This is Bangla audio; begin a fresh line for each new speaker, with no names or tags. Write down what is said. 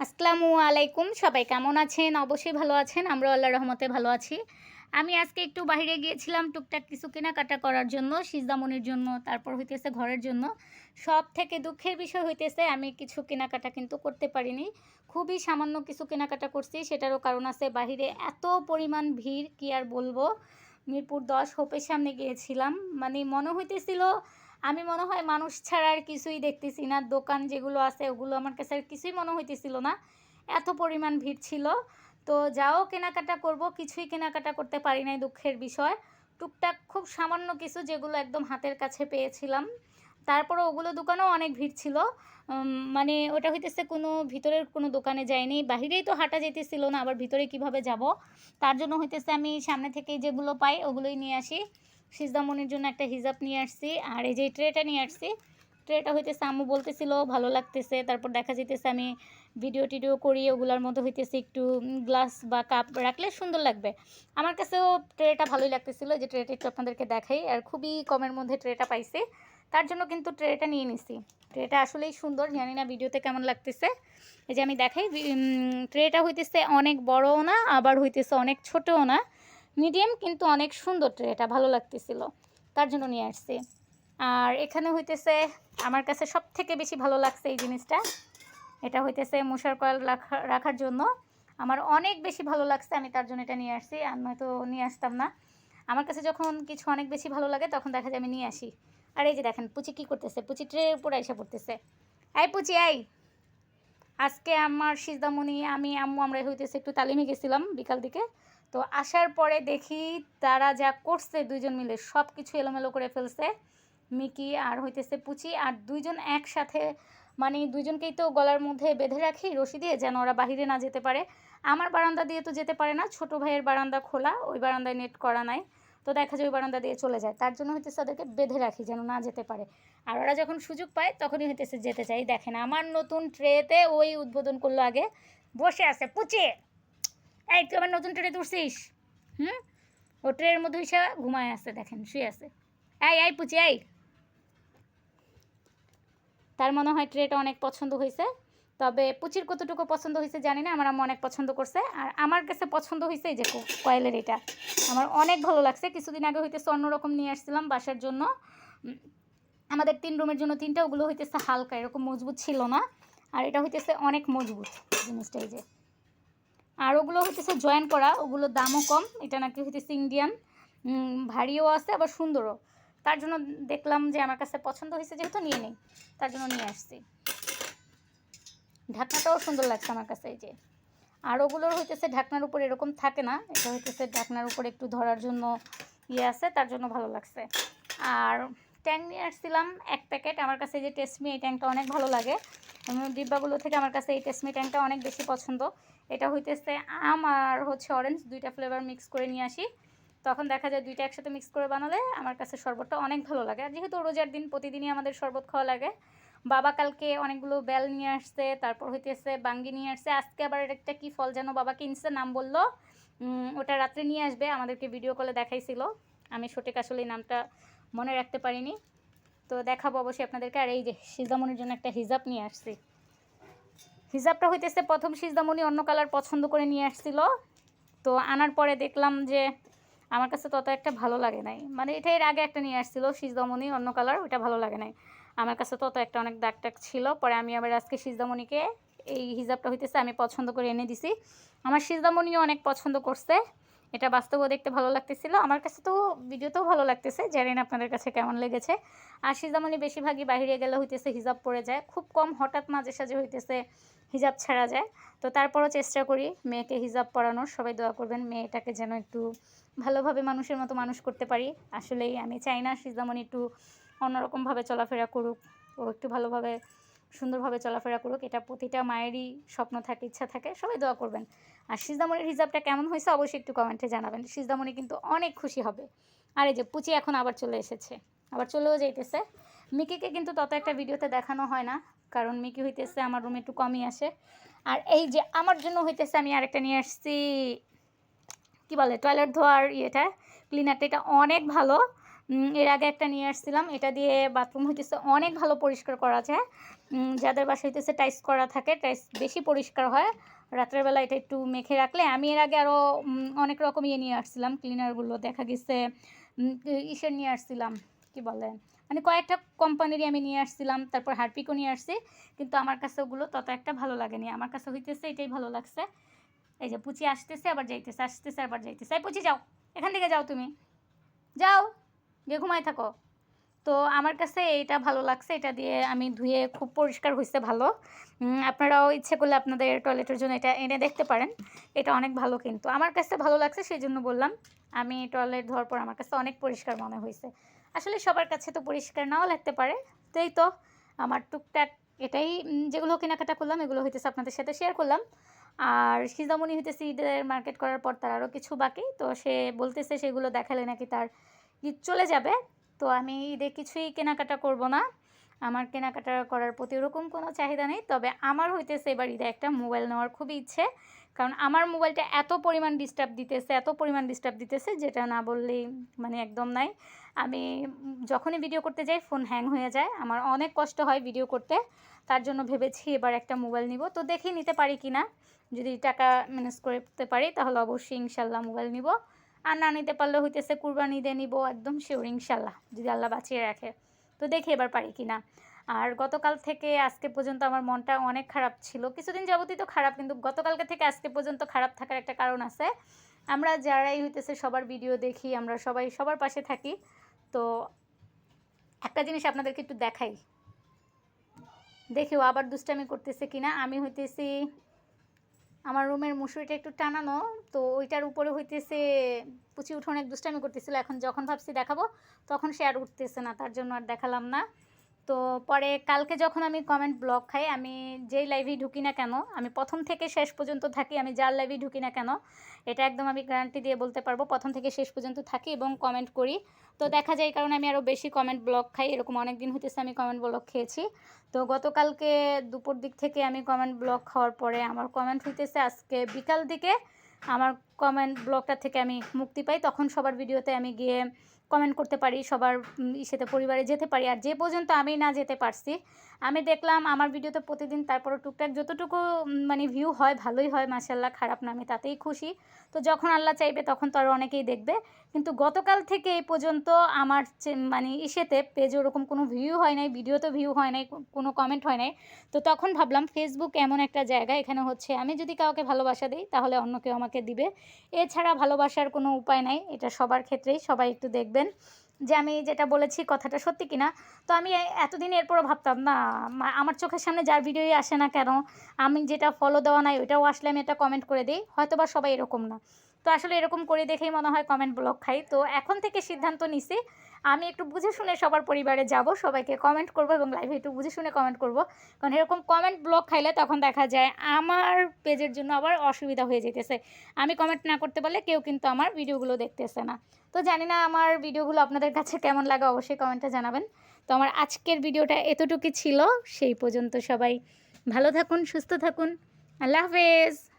আসসালামু আলাইকুম। সবাই কেমন আছেন? অবশ্যই ভালো আছেন। আমরা আল্লাহ রহমতে ভালো আছি। আমি আজকে একটু বাইরে গিয়েছিলাম টুকটাক কিছু কেনাকাটা করার জন্য, সিজদামনির জন্য, তারপর হইতেছে ঘরের জন্য। সব থেকে দুঃখের বিষয় হইতেছে, আমি কিছু কেনাকাটা কিন্তু করতে পারিনি। খুবই সামান্য কিছু কেনাকাটা করছি, সেটারও কারণ আছে বাহিরে এত পরিমাণ ভিড়, কি আর বলব? মিরপুর দশ, হোপের সামনে গিয়েছিলাম। মানে মনে হইতেছিল আমি মনে হয় মানুষ ছাড়া আর কিছুই দেখতেছি না। দোকান যেগুলো আছে ওগুলো আমার কাছে আর কিছুই মনে হইতেছিল না। এত পরিমাণ ভিড় ছিল। তো যাও কেনাকাটা করব, কিছুই কেনাকাটা করতে পারি নাই দুঃখের বিষয়। টুকটাক খুব সামান্য কিছু যেগুলো একদম হাতের কাছে পেয়েছিলাম। তারপরে ওগুলো দোকানেও অনেক ভিড় ছিল। মানে ওটা হইতেছে কোনো ভিতরের কোনো দোকানে যায়নি বাহিরেই তো হাঁটা যেতেছিল না, আবার ভিতরে কীভাবে যাব? তার জন্য হইতেছে আমি সামনে থেকেই যেগুলো পাই ওগুলোই নিয়ে আসি। সিজদামনির জন্য একটা হিজাব নিয়ে আসছি, আর এই যে ট্রেটা নিয়ে আসছি ট্রেটা হইতেছে আম্মু বলতেছিল, ভালো লাগতেছে। তারপর দেখা যেতেছে আমি ভিডিও টিডিও করি, ওগুলোর মধ্যে হইতেছে একটু গ্লাস বা কাপ রাখলে সুন্দর লাগবে। আমার কাছেও ট্রেটা ভালোই লাগতেছিল, যে ট্রেটা একটু আপনাদেরকে দেখাই, আর খুবই কমের মধ্যে ট্রেটা পাইছি। তার জন্য কিন্তু ট্রেটা নিয়ে নিছি। ট্রেটা আসলেই সুন্দর, জানি না ভিডিওতে কেমন লাগতেছে। এই যে আমি দেখাই ট্রেটা হইতেছে অনেক বড়ও না, আবার হইতেছে অনেক ছোটও না। মিডিয়াম কিন্তু অনেক সুন্দর ট্রেটা ভালো লাগতেছিল। তার জন্য নিয়ে আসছি। আর এখানে হইতেছে, আমার কাছে সব থেকে বেশি ভালো লাগছে এই জিনিসটা। এটা হইতেছে মশার কয়েল রাখা, রাখার জন্য। আমার অনেক বেশি ভালো লাগছে, আমি তার জন্য এটা নিয়ে আসছি। আর নয়তো নিয়ে আসতাম না। আমার কাছে যখন কিছু অনেক বেশি ভালো লাগে, তখন দেখা যায় আমি নিয়ে আসি। আর এই যে দেখেন, পুচি কী করতেছে? পুচি ট্রের উপর এসে পড়তেছে। এই পুচি, এই! আজকে আমার সিজদামণি, আমি, আম্মু, আমরা হইতেছে একটু তালিমে গেছিলাম বিকাল দিকে। তো আসার পরে দেখি তারা যা করছে, দুইজন মিলে সব কিছু এলোমেলো করে ফেলছে। মিকি আর হইতেছে পুচি আর দুইজন একসাথে মানে দুইজনকেই তো গলার মধ্যে বেঁধে রাখি, রশি দিয়ে যেন ওরা বাহিরে না যেতে পারে। আমার বারান্দা দিয়ে তো যেতে পারে না, ছোট ভাইয়ের বারান্দা খোলা, ওই বারান্দায় নেট করা নাই। তো দেখা যায় ওই বারান্দা দিয়ে চলে যায়, তার জন্য হইতেছে ওদেরকে বেঁধে রাখি যেন না যেতে পারে। আর ওরা যখন সুযোগ পায়, তখনই হইতেছে যেতে চাই। দেখেন, আমার নতুন ট্রেতে ওই উদ্বোধন করল আগে। বসে আছে, পুচি! এই, তুই আবার নতুন ট্রে তুলছিস হুম? ও ট্রের মধ্যে এসে ঘুমায় আছে, দেখেন, শুয়ে আছে। এই এই পুচি, এই। তার মনে হয় ট্রেটা অনেক পছন্দ হয়েছে, তবে পুচির কতটুকু পছন্দ হয়েছে জানি না, আমার আম্মু অনেক পছন্দ করছে, আর আমার কাছে পছন্দ হয়েছে এই যে কয়েলের এটা। আমার অনেক ভালো লাগছে, কিছুদিন আগে হইতেছে অন্যরকম নিয়ে আসছিলাম বাসার জন্য। আমাদের তিন রুমের জন্য তিনটা, ওগুলো হইতেছে হালকা, এরকম মজবুত ছিল না, আর এটা হইতেছে অনেক মজবুত জিনিসটা এই যে। আর ওগুলো হইতেছে জয়েন করা ওগুলোর দামও কম, এটা নাকি হইতেছে ইন্ডিয়ান ভারীও আছে, আবার সুন্দরও। তার জন্য দেখলাম যে আমার কাছে পছন্দ হয়েছে যেহেতু নিয়ে নেই, তার জন্য নিয়ে আসছি। ঢাকনাটাও সুন্দর লাগছে আমার কাছে, এই যে। আর ওগুলোর হইতেছে ঢাকনার উপর এরকম থাকে না, এটা হইতেছে ঢাকনার উপর একটু ধরার জন্য ইয়ে আছে, তার জন্য ভালো লাগছে। আর ট্যাং নিয়ে আসছিলাম এক প্যাকেট, আমার কাছে যে টেসমি, এই ট্যাংটা অনেক ভালো লাগে। ডিব্বাগুলো থেকে আমার কাছে এই টেসমি ট্যাংটা অনেক বেশি পছন্দ। এটা হইতেছে আম আর হচ্ছে অরেঞ্জ দুইটা ফ্লেভার মিক্স করে নিয়ে আসি। তখন দেখা যায় দুইটা একসাথে মিক্স করে বানালে আমার কাছে শরবতটা অনেক ভালো লাগে। আর যেহেতু রোজার দিন প্রতিদিনই আমাদের শরবত খাওয়া লাগে, বাবা কালকে অনেকগুলো বেল নিয়ে আসছে, তারপর হইতেছে বাঙ্গি নিয়ে আসছে। আজকে আবার একটা কি ফল যেন বাবা কিনছে, নাম বলল। ওটা রাত্রে নিয়ে আসবে, আমাদেরকে ভিডিও কলে দেখাইছিল। আমি সঠিক আসলে নামটা মনে রাখতে পারিনি। তো দেখাবো অবশ্যই আপনাদেরকে। আর এই যে সিজামনির জন্য একটা হিজাব নিয়ে আসছি। হিজাবটা হইতেছে প্রথম সিজদামণি অন্য কালার পছন্দ করে নিয়ে আসছিল। তো আনার পরে দেখলাম যে আমার কাছে তত একটা ভালো লাগে নাই। মানে এটা এর আগে একটা নিয়ে আসছিল, সিজদামণি অন্য কালার, ওইটা ভালো লাগে নাই। আমার কাছে তত একটা অনেক দাগ টাক ছিল, পরে আমি আবার আজকে সিজদামণিকে এই হিজাবটা হইতেছে আমি পছন্দ করে এনে দিছি। আমার সিজদামণিও অনেক পছন্দ করছে। এটা বাস্তবেও দেখতে ভালো লাগতেছিল। আমার কাছে তো ভিডিওতেও ভালো লাগতেছে জানি না আপনাদের কাছে কেমন লেগেছে। আর সিজদামণি বেশিরভাগই বাইরে গেলে হইতেছে হিজাব পরে যায়। খুব কম হঠাৎ মাঝে সাঝে হইতেছে হিজাব ছাড়া যায়। তো তারপরও চেষ্টা করি মেয়েকে হিজাব পরানোর। সবাই দোয়া করবেন মেয়েটাকে যেন একটু ভালোভাবে মানুষের মতো মানুষ করতে পারি। আসলেই আমি চাই না সিজামণি একটু অন্যরকমভাবে চলাফেরা করুক। ও একটু ভালোভাবে, সুন্দরভাবে চলাফেরা করুক। এটা প্রতিটা মায়েরই স্বপ্ন থাকে, ইচ্ছা থাকে। সবাই দোয়া করবেন। আর সিজদামণির হিজাবটা কেমন হয়েছে অবশ্যই একটু কমেন্টে জানাবেন। সিজদামণি কিন্তু অনেক খুশি হবে। আর এই যে পুচি এখন আবার চলে এসেছে। আবার চলেও যাইতেছে। মিকিকে কিন্তু তত একটা ভিডিওতে দেখানো হয় না, কারণ মিকি হইতেছে আমার রুমে একটু কমই আসে। আর এই যে আমার জন্য হইতেছে আমি আরেকটা নিয়ে আসছি, কি বলে টয়লেট ধোয়ার ইয়েটা ক্লিনারটা এটা অনেক ভালো। এর আগে একটা নিয়ে আসছিলাম। এটা দিয়ে বাথরুম হইতেছে অনেক ভালো পরিষ্কার করা যায়। যাদের বাসা হইতেছে টাইস করা থাকে টাইস বেশি পরিষ্কার হয়। রাত্রের বেলা এটা একটু মেখে রাখলে, আমি এর আগে আরও অনেক রকম ইয়ে নিয়ে আসছিলাম ক্লিনারগুলো দেখা গেছে ইসের নিয়ে আসছিলাম, কি বলে মানে কয়েকটা কোম্পানিরই আমি নিয়ে আসছিলাম, তারপর হারপিকও নিয়ে আসছি, কিন্তু আমার কাছে ওগুলো তত একটা ভালো লাগেনি, আমার কাছে হইতেছে এটাই ভালো লাগছে, এই যে পুচি আসতেছে, আবার যাইতেছে, আসতেছে, আবার যাইতেছে পুচি যাও, এখান থেকে যাও তুমি, যাও, গিয়ে ঘুমাই থাকো। তো আমার কাছে এটা ভালো লাগছে, এটা দিয়ে আমি ধুয়ে খুব পরিষ্কার হয়েছে ভালো। আপনারাও ইচ্ছে করলে আপনাদের টয়লেটের জন্য এটা এনে দেখতে পারেন, এটা অনেক ভালো কিন্তু। আমার কাছে ভালো লাগছে সেই জন্য বললাম, আমি টয়লেট ধোয়ার পর আমার কাছে অনেক পরিষ্কার মনে হয়েছে আসলে সবার কাছে তো পরিষ্কার নাও লাগতে পারে, তো এই তো, আমার টুকটাক এটাই যেগুলো কেনাকাটা করলাম, এগুলো হইতেছে আপনাদের সাথে শেয়ার করলাম। আর সিজামণি হইতেছে ঈদের মার্কেট করার পর তার আরও কিছু বাকি, তো সে বলতেছে সেগুলো দেখালে নাকি তার ঈদ চলে যাবে। তো আমি ঈদে কিছুই কেনাকাটা করব না। আমার কেনাকাটা করার প্রতি ওরকম কোনো চাহিদা নেই। তবে আমার হইতেছে এবার ঈদে একটা মোবাইল নেওয়ার খুবই ইচ্ছে। কারণ আমার মোবাইলটা এত পরিমাণ ডিস্টার্ব দিতেছে, এত পরিমাণ ডিস্টার্ব দিতেছে যেটা না বললেই মানে একদম নাই। আমি যখনই ভিডিও করতে যাই ফোন হ্যাং হয়ে যায়। আমার অনেক কষ্ট হয় ভিডিও করতে। তার জন্য ভেবেছি এবার একটা মোবাইল নিব। তো দেখি নিতে পারি কি না যদি টাকা ম্যানেজ করতে পারি, তাহলে অবশ্যই ইনশাল্লাহ মোবাইল নিব। আর না নিতে পারলে হইতেছে কুরবানি দিয়ে নিব একদম শিওর ইনশাল্লাহ, যদি আল্লাহ বাঁচিয়ে রাখে। তো দেখি এবার পারি কি না আর গতকাল থেকে আজকে পর্যন্ত আমার মনটা অনেক খারাপ ছিল। কিছুদিন যাবতই তো খারাপ, কিন্তু গতকালকে থেকে আজকে পর্যন্ত খারাপ থাকার একটা কারণ আছে। আমরা যারাই হইতেছে সবার ভিডিও দেখি, আমরা সবাই সবার পাশে থাকি। তো একটা জিনিস আপনাদেরকে একটু দেখাই। দেখিও আবার দুষ্টামি করতেছে কিনা। আমি হইতেছি আমার রুমের মুসুরিটা একটু টানানো, তো ওইটার উপরে হইতেছে পুচি উঠে অনেক দুষ্টামি করতেছিল। এখন যখন ভাবছি দেখাবো, তখন সে আর উঠতেছে না, তার জন্য আর দেখালাম না। তো পরে কালকে যখন আমি কমেন্ট ব্লক খাই, আমি যেই লাইভেই ঢুকি না কেন, আমি প্রথম থেকে শেষ পর্যন্ত থাকি, আমি যার লাইভেই ঢুকি না কেন, এটা একদম আমি গ্যারান্টি দিয়ে বলতে পারব, প্রথম থেকে শেষ পর্যন্ত থাকি এবং কমেন্ট করি। তো দেখা যায় কারণে আমি আরও বেশি কমেন্ট ব্লক খাই, এরকম অনেক দিন হইতেছে আমি কমেন্ট ব্লক খেয়েছি। তো গতকালকে দুপুর দিক থেকে আমি কমেন্ট ব্লক খাওয়ার পরে আমার কমেন্ট হইতেছে আজকে বিকাল দিকে, আমার কমেন্ট ব্লকটা থেকে আমি মুক্তি পাই। তখন সবার ভিডিওতে আমি গিয়ে কমেন্ট করতে পারি, সবার ইসেতে পরিবারে যেতে পারি। আর যে পর্যন্ত আমি না যেতে পারছি আমি দেখলাম আমার ভিডিওতে প্রতিদিন তারপরও টুকটাক যতটুকু মানে ভিউ হয় ভালোই হয় মাসাল্লাহ খারাপ না, আমি তাতেই খুশি। তো যখন আল্লাহ চাইবে তখন তো আরও অনেকেই দেখবে। কিন্তু গতকাল থেকে এই পর্যন্ত আমার মানে ইসেতে পেজে ওরকম কোনো ভিউ হয় নাই ভিডিওতে ভিউ হয় নাই, কোনো কমেন্ট হয় নাই। তো তখন ভাবলাম ফেসবুক এমন একটা জায়গা, এখানে হচ্ছে আমি যদি কাউকে ভালোবাসা দিই তাহলে অন্য কেউ আমাকে দিবে। এছাড়া ভালোবাসার কোনো উপায় নাই, এটা সবার ক্ষেত্রেই, সবাই একটু দেখবেন। যে আমি যেটা বলেছি কথাটা সত্যি কিনা? তো আমি এতদিন এরপরও ভাবতাম, না আমার চোখের সামনে যার ভিডিওই আসে না কেন? আমি যেটা ফলো দেওয়া নাই, ওইটাও আসলে আমি এটা কমেন্ট করে দিই। হয়তো বা সবাই এরকম না। তো আসলে এরকম করে দেখেই মনে হয় কমেন্ট ব্লক খাই। তো এখন থেকে সিদ্ধান্ত নিছি আমি একটু বুঝে শুনে সবার পরিবারে যাব, সবাইকে কমেন্ট করব এবং লাইভে একটু বুঝে শুনে কমেন্ট করব। কারণ এরকম কমেন্ট ব্লক খাইলে তখন দেখা যায় আমার পেজের জন্য আবার অসুবিধা হয়ে যেতেছে। আমি কমেন্ট না করতে পারলে কেউ কিন্তু আমার ভিডিওগুলো দেখতেছে না। তো জানি না আমার ভিডিওগুলো আপনাদের কাছে কেমন লাগে, অবশ্যই কমেন্টে জানাবেন। তো আমার আজকের ভিডিওটা এতটুকু ছিল, সেই পর্যন্ত সবাই ভালো থাকুন, সুস্থ থাকুন। আল্লাহ হাফেজ!